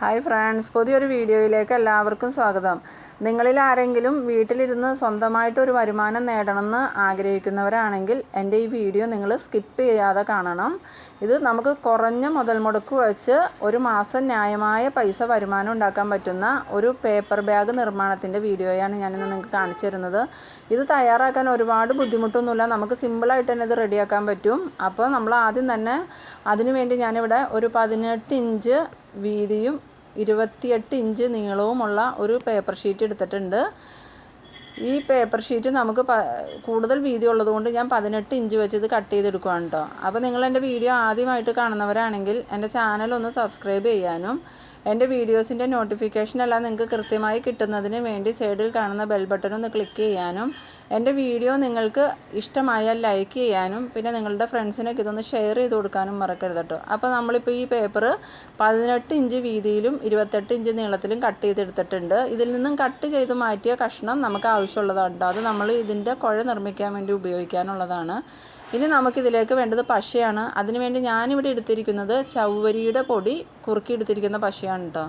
Hi friends പുതിയൊരു വീഡിയോയിലേക്ക് എല്ലാവർക്കും സ്വാഗതം. നിങ്ങളിൽ ആരെങ്കിലും വീട്ടിലിരുന്ന് സ്വന്തമായിട്ട് ഒരു വരുമാനം നേടണമെന്ന് ആഗ്രഹിക്കുന്നവരാണെങ്കിൽ എന്റെ ഈ വീഡിയോ നിങ്ങൾ സ്കിപ്പ് ചെയ്യാതെ കാണണം. ഇത് നമുക്ക് കുറഞ്ഞ മുതൽ മുടക്ക് വെച്ച് ഒരു മാസം ന്യായമായ പൈസ വരുമാനം ഉണ്ടാക്കാൻ പറ്റുന്ന ഒരു പേപ്പർ ബാഗ് നിർമ്മാണത്തിന്റെ വീഡിയോയാണ് ഞാനിന്ന് നിങ്ങൾക്ക് കാണിച്ചു തരുന്നത്. ഇത് തയ്യാറാക്കാൻ ഒരുപാട് ബുദ്ധിമുട്ടൊന്നുമില്ല. നമുക്ക് സിമ്പിളായിട്ട് തന്നെ ഇത് റെഡിയാക്കാൻ പറ്റും. അപ്പോൾ നമ്മൾ ആദ്യം തന്നെ അതിനുവേണ്ടി ഞാനിവിടെ ഒരു പതിനെട്ട് ഇഞ്ച് വീതിയും ഇരുപത്തിയെട്ട് ഇഞ്ച് നീളവുമുള്ള ഒരു പേപ്പർ ഷീറ്റ് എടുത്തിട്ടുണ്ട്. ഈ പേപ്പർ ഷീറ്റ് നമുക്ക് കൂടുതൽ വീതി ഉള്ളതുകൊണ്ട് ഞാൻ പതിനെട്ട് ഇഞ്ച് വെച്ച് ഇത് കട്ട് ചെയ്തെടുക്കുകയാണ് കേട്ടോ അപ്പോൾ നിങ്ങൾ എന്റെ വീഡിയോ ആദ്യമായിട്ട് കാണുന്നവരാണെങ്കിൽ എന്റെ ചാനൽ ഒന്ന് സബ്സ്ക്രൈബ് ചെയ്യാനും എന്റെ വീഡിയോസിന്റെ നോട്ടിഫിക്കേഷനെല്ലാം നിങ്ങൾക്ക് കൃത്യമായി കിട്ടുന്നതിന് വേണ്ടി സൈഡിൽ കാണുന്ന ബെൽ ബട്ടൺ ഒന്ന് ക്ലിക്ക് ചെയ്യാനും എന്റെ വീഡിയോ നിങ്ങൾക്ക് ഇഷ്ടമായാൽ ലൈക്ക് ചെയ്യാനും പിന്നെ നിങ്ങളുടെ ഫ്രണ്ട്സിനൊക്കെ ഇതൊന്ന് ഷെയർ ചെയ്ത് കൊടുക്കാനും മറക്കരുത് കേട്ടോ അപ്പോൾ നമ്മളിപ്പോൾ ഈ പേപ്പർ പതിനെട്ട് ഇഞ്ച് വീതിയിലും ഇരുപത്തെട്ട് ഇഞ്ച് നീളത്തിലും കട്ട് ചെയ്തെടുത്തിട്ടുണ്ട്. ഇതിൽ നിന്നും കട്ട് ചെയ്ത് മാറ്റിയ കഷ്ണം നമുക്ക് ആവശ്യമുള്ളതാണ് അത് നമ്മൾ ഇതിന്റെ കുഴ നിർമ്മിക്കാൻ വേണ്ടി ഉപയോഗിക്കാനുള്ളതാണ്. ഇനി നമുക്കിതിലേക്ക് വേണ്ടത് പശയാണ്. അതിനുവേണ്ടി ഞാനിവിടെ എടുത്തിരിക്കുന്നത് ചവ്വരിയുടെ പൊടി കുറുക്കി എടുത്തിരിക്കുന്ന പശയാണ് കേട്ടോ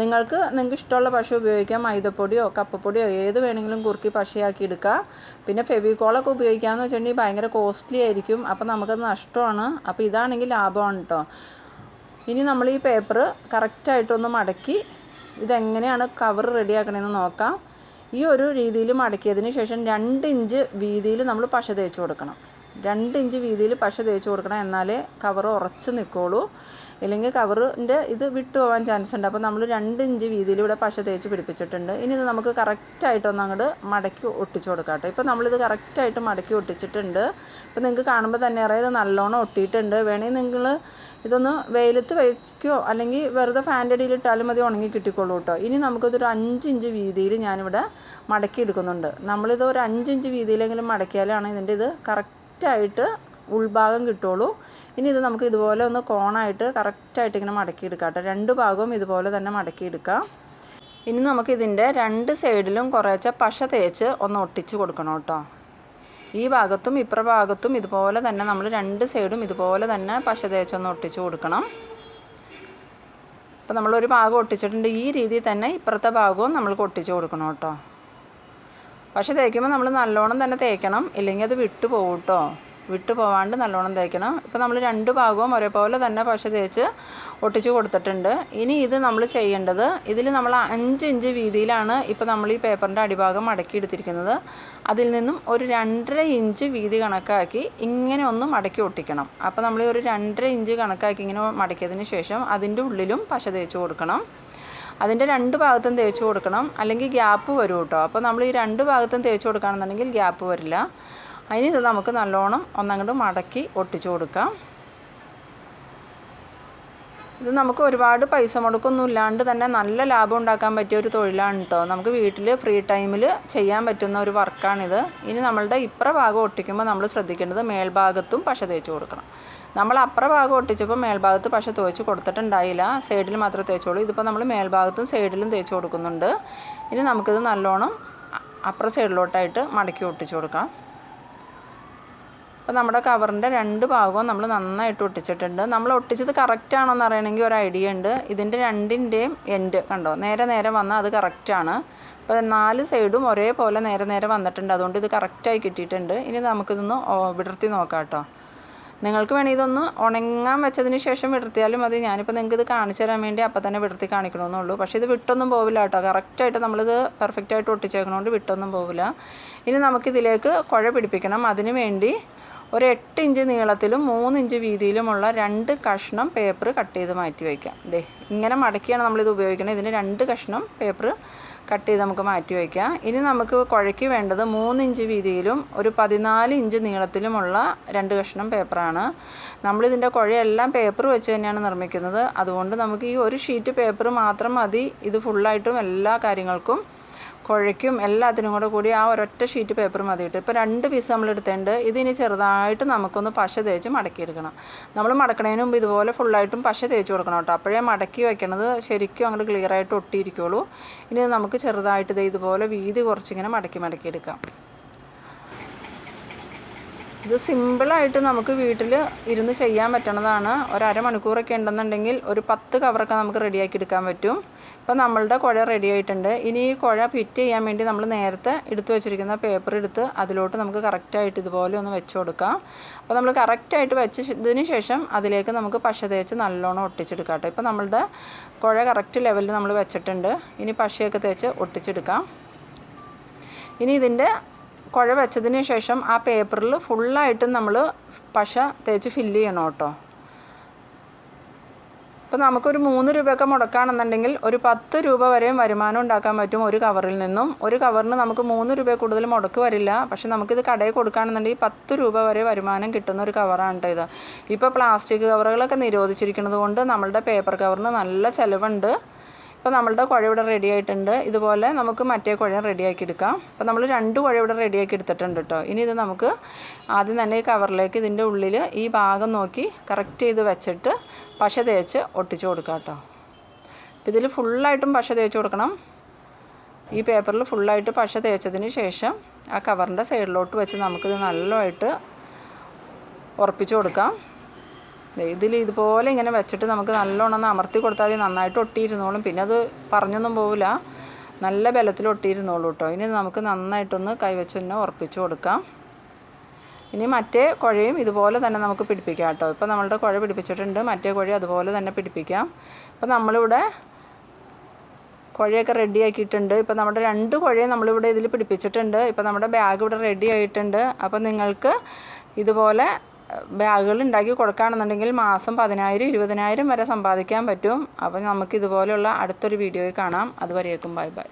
നിങ്ങൾക്ക് നിങ്ങൾക്ക് ഇഷ്ടമുള്ള പശ ഉപയോഗിക്കാം. മൈദപ്പൊടിയോ കപ്പപ്പൊടിയോ ഏത് വേണമെങ്കിലും കുറുക്കി പശയാക്കി എടുക്കാം. പിന്നെ ഫെവിക്കോളൊക്കെ ഉപയോഗിക്കാമെന്ന് വെച്ചിട്ടുണ്ടെങ്കിൽ ഭയങ്കര കോസ്റ്റ്ലി ആയിരിക്കും. അപ്പോൾ നമുക്കത് നഷ്ടമാണ്. അപ്പോൾ ഇതാണെങ്കിൽ ലാഭമാണ് കേട്ടോ ഇനി നമ്മൾ ഈ പേപ്പർ കറക്റ്റായിട്ടൊന്ന് മടക്കി ഇതെങ്ങനെയാണ് കവർ റെഡിയാക്കണമെന്ന് നോക്കാം. ഈ ഒരു രീതിയിൽ മടക്കിയതിന് ശേഷം രണ്ട് ഇഞ്ച് വീതിയിൽ നമ്മൾ പശ തേച്ച് കൊടുക്കണം. രണ്ട് ഇഞ്ച് വീതിയിൽ പശ തേച്ച് കൊടുക്കണം എന്നാലേ കവർ ഉറച്ച് നിൽക്കുള്ളൂ. ഇല്ലെങ്കിൽ കവറിന്റെ ഇത് വിട്ടു പോകാൻ ചാൻസ് ഉണ്ട്. അപ്പോൾ നമ്മൾ രണ്ട് ഇഞ്ച് വീതിയിൽ ഇവിടെ പശ തേച്ച് പിടിപ്പിച്ചിട്ടുണ്ട്. ഇനി ഇത് നമുക്ക് കറക്റ്റായിട്ടൊന്ന് അങ്ങോട്ട് മടക്കി ഒട്ടിച്ചു കൊടുക്കാം കേട്ടോ. ഇപ്പോൾ നമ്മളിത് കറക്റ്റായിട്ട് മടക്കി ഒട്ടിച്ചിട്ടുണ്ട്. ഇപ്പോൾ നിങ്ങൾക്ക് കാണുമ്പോൾ തന്നെ അറിയാം ഇത് നല്ലോണം ഒട്ടിയിട്ടുണ്ട്. വേണമെങ്കിൽ നിങ്ങൾ ഇതൊന്ന് വെയിലത്ത് വയ്ക്കുകയോ അല്ലെങ്കിൽ വെറുതെ ഫാന്റെ അടിയിൽ ഇട്ടാലും മതി ഉണങ്ങി കിട്ടിക്കോളൂ കേട്ടോ. ഇനി നമുക്കിതൊരു അഞ്ച് ഇഞ്ച് വീതിയിൽ ഞാനിവിടെ മടക്കി എടുക്കുന്നുണ്ട്. നമ്മളിത് ഒരു അഞ്ച് ഇഞ്ച് വീതിയിലെങ്കിലും മടക്കിയാലാണ് ഇതിന്റെ ഇത് കറക്റ്റായിട്ട് ഉൾഭാഗം കിട്ടുള്ളൂ. ഇനി ഇത് നമുക്ക് ഇതുപോലെ ഒന്ന് കോണായിട്ട് കറക്റ്റായിട്ട് ഇങ്ങനെ മടക്കിയെടുക്കാം കേട്ടോ. രണ്ട് ഭാഗവും ഇതുപോലെ തന്നെ മടക്കി എടുക്കാം. ഇനി നമുക്ക് ഇതിന്റെ രണ്ട് സൈഡിലും കുറേച്ച പശ തേച്ച് ഒന്ന് ഒട്ടിച്ച് കൊടുക്കണം കേട്ടോ. ഈ ഭാഗത്തും ഇപ്പുറ ഭാഗത്തും ഇതുപോലെ തന്നെ നമ്മൾ രണ്ട് സൈഡും ഇതുപോലെ തന്നെ പശ തേച്ചൊന്ന് ഒട്ടിച്ച് കൊടുക്കണം. അപ്പോൾ നമ്മളൊരു ഭാഗം ഒട്ടിച്ചിട്ടുണ്ട്. ഈ രീതിയിൽ തന്നെ ഇപ്പുറത്തെ ഭാഗവും നമ്മൾക്ക് ഒട്ടിച്ച് കൊടുക്കണം കേട്ടോ. പക്ഷെ തേക്കുമ്പോൾ നമ്മൾ നല്ലോണം തന്നെ തേക്കണം. ഇല്ലെങ്കിൽ അത് വിട്ടു പോകും കേട്ടോ വിട്ടു പോവാണ്ട് നല്ലോണം തേക്കണം. ഇപ്പോൾ നമ്മൾ രണ്ട് ഭാഗവും ഒരേപോലെ തന്നെ പശ തേച്ച് ഒട്ടിച്ച് കൊടുത്തിട്ടുണ്ട്. ഇനി ഇത് നമ്മൾ ചെയ്യേണ്ടത് ഇതിൽ നമ്മൾ അഞ്ച് ഇഞ്ച് വീതിയിലാണ് ഇപ്പോൾ നമ്മൾ ഈ പേപ്പറിന്റെ അടിഭാഗം മടക്കി എടുത്തിരിക്കുന്നത്. അതിൽ നിന്നും ഒരു രണ്ടര ഇഞ്ച് വീതി കണക്കാക്കി ഇങ്ങനെ ഒന്ന് മടക്കി ഒട്ടിക്കണം. അപ്പോൾ നമ്മൾ ഒരു രണ്ടര ഇഞ്ച് കണക്കാക്കി ഇങ്ങനെ മടക്കിയതിന് ശേഷം അതിന്റെ ഉള്ളിലും പശ തേച്ച് കൊടുക്കണം. അതിന്റെ രണ്ട് ഭാഗത്തും തേച്ച് കൊടുക്കണം. അല്ലെങ്കിൽ ഗ്യാപ്പ് വരും കേട്ടോ. അപ്പോൾ നമ്മൾ ഈ രണ്ട് ഭാഗത്തും തേച്ച് കൊടുക്കുകയാണെന്നുണ്ടെങ്കിൽ ഗ്യാപ്പ് വരില്ല. അതിന് ഇത് നമുക്ക് നല്ലോണം ഒന്നങ്ങോട്ട് മടക്കി ഒട്ടിച്ചു കൊടുക്കാം. ഇത് നമുക്ക് ഒരുപാട് പൈസ മുടക്കൊന്നും ഇല്ലാണ്ട് തന്നെ നല്ല ലാഭം ഉണ്ടാക്കാൻ പറ്റിയ ഒരു തൊഴിലാണ് കേട്ടോ നമുക്ക് വീട്ടിൽ ഫ്രീ ടൈമിൽ ചെയ്യാൻ പറ്റുന്ന ഒരു വർക്കാണിത്. ഇനി നമ്മളുടെ ഇപ്പുറ ഭാഗം ഒട്ടിക്കുമ്പോൾ നമ്മൾ ശ്രദ്ധിക്കേണ്ടത് മേൽഭാഗത്തും പശ തേച്ച് കൊടുക്കണം. നമ്മൾ അപ്പുറ ഭാഗം ഒട്ടിച്ചപ്പോൾ മേൽഭാഗത്ത് പശ തേച്ച് കൊടുത്തിട്ടുണ്ടായില്ല. സൈഡിൽ മാത്രമേ തേച്ചോളൂ. ഇതിപ്പോൾ നമ്മൾ മേൽഭാഗത്തും സൈഡിലും തേച്ച് കൊടുക്കുന്നുണ്ട്. ഇനി നമുക്കിത് നല്ലോണം അപ്പുറ സൈഡിലോട്ടായിട്ട് മടക്കി ഒട്ടിച്ചു കൊടുക്കാം. അപ്പോൾ നമ്മുടെ കവറിന്റെ രണ്ട് ഭാഗവും നമ്മൾ നന്നായിട്ട് ഒട്ടിച്ചിട്ടുണ്ട്. നമ്മൾ ഒട്ടിച്ചത് കറക്റ്റ് ആണോ എന്ന് അറിയണമെങ്കിൽ ഒരു ഐഡിയ ഉണ്ട്. ഇതിന്റെ രണ്ടിന്റെയും എൻഡ് കണ്ടോ? നേരെ നേരെ വന്നാൽ അത് കറക്റ്റാണ് അപ്പോൾ നാല് സൈഡും ഒരേപോലെ നേരെ നേരെ വന്നിട്ടുണ്ട്. അതുകൊണ്ട് ഇത് കറക്റ്റായി കിട്ടിയിട്ടുണ്ട്. ഇനി നമുക്കിതൊന്ന് വിടർത്തി നോക്കാം കേട്ടോ. നിങ്ങൾക്ക് വേണമെങ്കിൽ ഇതൊന്ന് ഉണങ്ങാൻ വെച്ചതിന് ശേഷം വിടർത്തിയാലും മതി. ഞാനിപ്പോൾ നിങ്ങൾക്ക് ഇത് കാണിച്ചു തരാൻ വേണ്ടി അപ്പം തന്നെ വിടർത്തി കാണിക്കണമെന്നുള്ളൂ. പക്ഷേ ഇത് വിട്ടൊന്നും പോവില്ല കേട്ടോ. കറക്റ്റായിട്ട് നമ്മളിത് പെർഫെക്റ്റായിട്ട് ഒട്ടിച്ചേക്കണോണ്ട് വിട്ടൊന്നും പോവില്ല. ഇനി നമുക്കിതിലേക്ക് കുഴ പിടിപ്പിക്കണം. അതിന് വേണ്ടി ഒരു എട്ട് ഇഞ്ച് നീളത്തിലും മൂന്ന് ഇഞ്ച് വീതിയിലുമുള്ള രണ്ട് കഷ്ണം പേപ്പർ കട്ട് ചെയ്ത് മാറ്റി വയ്ക്കാം. ദേ ഇങ്ങനെ മടക്കിയാണ് നമ്മളിത് ഉപയോഗിക്കുന്നത്. ഇതിന് രണ്ട് കഷ്ണം പേപ്പർ കട്ട് ചെയ്ത് നമുക്ക് മാറ്റി വയ്ക്കാം. ഇനി നമുക്ക് കുഴയ്ക്ക് വേണ്ടത് മൂന്ന് ഇഞ്ച് വീതിയിലും ഒരു പതിനാല് ഇഞ്ച് നീളത്തിലുമുള്ള രണ്ട് കഷ്ണം പേപ്പറാണ് നമ്മളിതിന്റെ കുഴയെല്ലാം പേപ്പർ വെച്ച് തന്നെയാണ് നിർമ്മിക്കുന്നത്. അതുകൊണ്ട് നമുക്ക് ഈ ഒരു ഷീറ്റ് പേപ്പർ മാത്രം മതി. ഇത് ഫുള്ളായിട്ടും എല്ലാ കാര്യങ്ങൾക്കും. കുഴയ്ക്കും എല്ലാത്തിനും കൂടെ കൂടി ആ ഒരൊറ്റ ഷീറ്റ് പേപ്പർ മതിയിട്ട്. ഇപ്പോൾ രണ്ട് പീസ് നമ്മൾ എടുത്തിട്ടുണ്ട് ഇതിനി ചെറുതായിട്ട് നമുക്കൊന്ന് പശ തേച്ച് മടക്കിയെടുക്കണം. നമ്മൾ മടക്കണതിന് മുമ്പ് ഇതുപോലെ ഫുള്ളായിട്ടും പശ തേച്ച് കൊടുക്കണം കേട്ടോ. അപ്പോഴേ മടക്കി വയ്ക്കണത് ശരിക്കും അങ്ങോട്ട് ക്ലിയറായിട്ട് ഒട്ടിയിരിക്കുള്ളൂ. ഇനി നമുക്ക് ചെറുതായിട്ട് ഇതേ ഇതുപോലെ വീതി കുറച്ചിങ്ങനെ മടക്കി മടക്കിയെടുക്കാം ഇത് സിമ്പിളായിട്ട് നമുക്ക് വീട്ടിൽ ഇരുന്ന് ചെയ്യാൻ പറ്റണതാണ്. ഒരമണിക്കൂറൊക്കെ ഉണ്ടെന്നുണ്ടെങ്കിൽ ഒരു പത്ത് കവറൊക്കെ നമുക്ക് റെഡിയാക്കി എടുക്കാൻ പറ്റും. ഇപ്പോൾ നമ്മളുടെ കുഴ റെഡി ആയിട്ടുണ്ട്. ഇനി ഈ കുഴ ഫിറ്റ് ചെയ്യാൻ വേണ്ടി നമ്മൾ നേരത്തെ എടുത്തു വെച്ചിരിക്കുന്ന പേപ്പർ എടുത്ത് അതിലോട്ട് നമുക്ക് കറക്റ്റായിട്ട് ഇതുപോലെ ഒന്ന് വെച്ച് കൊടുക്കാം. അപ്പോൾ നമ്മൾ കറക്റ്റായിട്ട് വെച്ചതിന് ശേഷം അതിലേക്ക് നമുക്ക് പശ തേച്ച് നല്ലോണം ഒട്ടിച്ചെടുക്കാം കേട്ടോ. ഇപ്പോൾ നമ്മളുടെ കുഴ കറക്റ്റ് ലെവലിൽ നമ്മൾ വെച്ചിട്ടുണ്ട്. ഇനി പശയൊക്കെ തേച്ച് ഒട്ടിച്ചെടുക്കാം. ഇനി ഇതിന്റെ കുഴ വെച്ചതിന് ശേഷം ആ പേപ്പറിൽ ഫുള്ളായിട്ടും നമ്മൾ പശ തേച്ച് ഫില്ല് ചെയ്യണം കേട്ടോ. ഇപ്പം നമുക്കൊരു മൂന്ന് രൂപയൊക്കെ മുടക്കുകയാണെന്നുണ്ടെങ്കിൽ ഒരു പത്ത് രൂപ വരെയും വരുമാനം ഉണ്ടാക്കാൻ പറ്റും ഒരു കവറിൽ നിന്നും. ഒരു കവറിന് നമുക്ക് മൂന്ന് രൂപ കൂടുതൽ മുടക്ക് വരില്ല. പക്ഷെ നമുക്കിത് കടയിൽ കൊടുക്കുകയാണെന്നുണ്ടെങ്കിൽ പത്ത് രൂപ വരെ വരുമാനം കിട്ടുന്ന ഒരു കവറാണ് ഇത്. ഇപ്പോൾ പ്ലാസ്റ്റിക് കവറുകളൊക്കെ നിരോധിച്ചിരിക്കുന്നത് കൊണ്ട് നമ്മളുടെ പേപ്പർ കവറിന് നല്ല ചിലവുണ്ട്. ഇപ്പോൾ നമ്മളുടെ കുഴ ഇവിടെ റെഡി ആയിട്ടുണ്ട്. ഇതുപോലെ നമുക്ക് മറ്റേ കുഴ റെഡിയാക്കി എടുക്കാം. അപ്പോൾ നമ്മൾ രണ്ട് കുഴ ഇവിടെ റെഡിയാക്കി എടുത്തിട്ടുണ്ട് കേട്ടോ ഇനി ഇത് നമുക്ക് ആദ്യം തന്നെ ഈ കവറിലേക്ക് ഇതിന്റെ ഉള്ളിൽ ഈ ഭാഗം നോക്കി കറക്റ്റ് ചെയ്ത് വെച്ചിട്ട് പശ തേച്ച് ഒട്ടിച്ചു കൊടുക്കാം കേട്ടോ അപ്പോൾ ഇതിൽ ഫുള്ളായിട്ടും പശ തേച്ച് കൊടുക്കണം. ഈ പേപ്പറിൽ ഫുള്ളായിട്ട് പശ തേച്ചതിന് ശേഷം ആ കവറിന്റെ സൈഡിലോട്ട് വെച്ച് നമുക്കിത് നല്ലതായിട്ട് ഉറപ്പിച്ചു കൊടുക്കാം. ഇതിൽ ഇതുപോലെ ഇങ്ങനെ വെച്ചിട്ട് നമുക്ക് നല്ലോണം ഒന്ന് അമർത്തി കൊടുത്താൽ നന്നായിട്ട് ഒട്ടിയിരുന്നോളും. പിന്നെ അത് പറഞ്ഞൊന്നും പോവില്ല. നല്ല ബലത്തിൽ ഒട്ടിയിരുന്നോളൂ കേട്ടോ ഇനി നമുക്ക് നന്നായിട്ടൊന്ന് കൈവച്ച് തന്നെ ഉറപ്പിച്ച് കൊടുക്കാം. ഇനി മറ്റേ കുഴയും ഇതുപോലെ തന്നെ നമുക്ക് പിടിപ്പിക്കാം കേട്ടോ ഇപ്പോൾ നമ്മളുടെ കുഴ പിടിപ്പിച്ചിട്ടുണ്ട്. മറ്റേ കുഴ അതുപോലെ തന്നെ പിടിപ്പിക്കാം. ഇപ്പോൾ നമ്മളിവിടെ കുഴയൊക്കെ റെഡി ആക്കിയിട്ടുണ്ട്. ഇപ്പോൾ നമ്മുടെ രണ്ട് കുഴയും നമ്മളിവിടെ ഇതിൽ പിടിപ്പിച്ചിട്ടുണ്ട്. ഇപ്പോൾ നമ്മുടെ ബാഗ് ഇവിടെ റെഡി ആയിട്ടുണ്ട്. അപ്പോൾ നിങ്ങൾക്ക് ഇതുപോലെ ബാഗുകൾ ഉണ്ടാക്കി കൊടുക്കുകയാണെന്നുണ്ടെങ്കിൽ മാസം പതിനായിരം ഇരുപതിനായിരം വരെ സമ്പാദിക്കാൻ പറ്റും. അപ്പോൾ നമുക്ക് ഇതുപോലെയുള്ള അടുത്തൊരു വീഡിയോയിൽ കാണാം. അതുവരേക്കും ബൈ ബൈ.